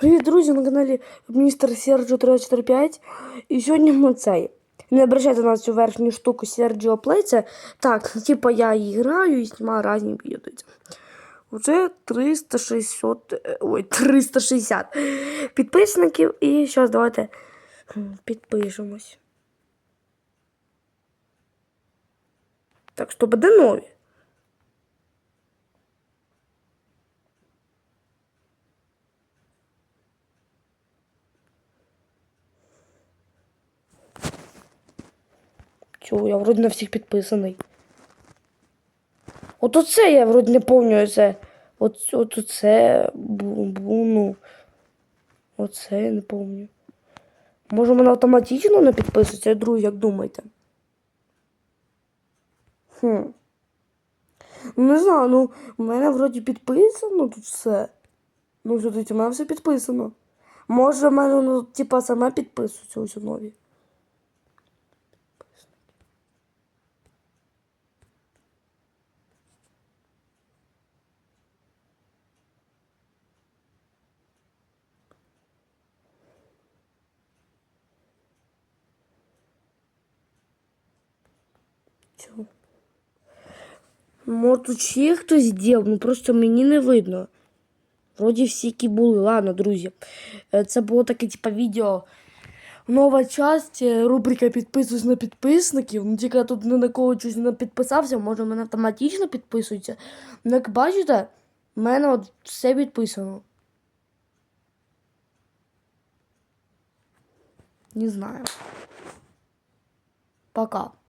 Привіт, друзі, на каналі містер Серджо 345. І сьогодні ми цей. Не обращайте на цю верхню штуку Серджіо Плей. Це так, типа я її граю і знімаю різні відео. Уже 360, е, ой, 360 підписників. І зараз давайте підпишемось. Так, що буде нові. Чого, я вроді на всіх підписаний. От оце я вроді не пам'ятаю це. От, от оце бу, бу, ну. Оце я не пам'ятаю. Може мене автоматично не підписується, друзі, як думаєте? Хм. Не знаю, ну в мене вроді підписано тут все. Ну, що у мене все підписано. Може, в мене, ну, типа, саме підписується ось у нові. Чого? Може, тут ще хтось зробив, ну просто мені не видно. Вроді всі які були. Ладно, друзі. Це було таке, типа, відео. Нова часть, е, рубрика підписуюсь на підписників. Ну, тільки я тут ні на кого щось не підписався, може мене автоматично підписується. Ну, як бачите, в мене от все підписано. Не знаю. Пока.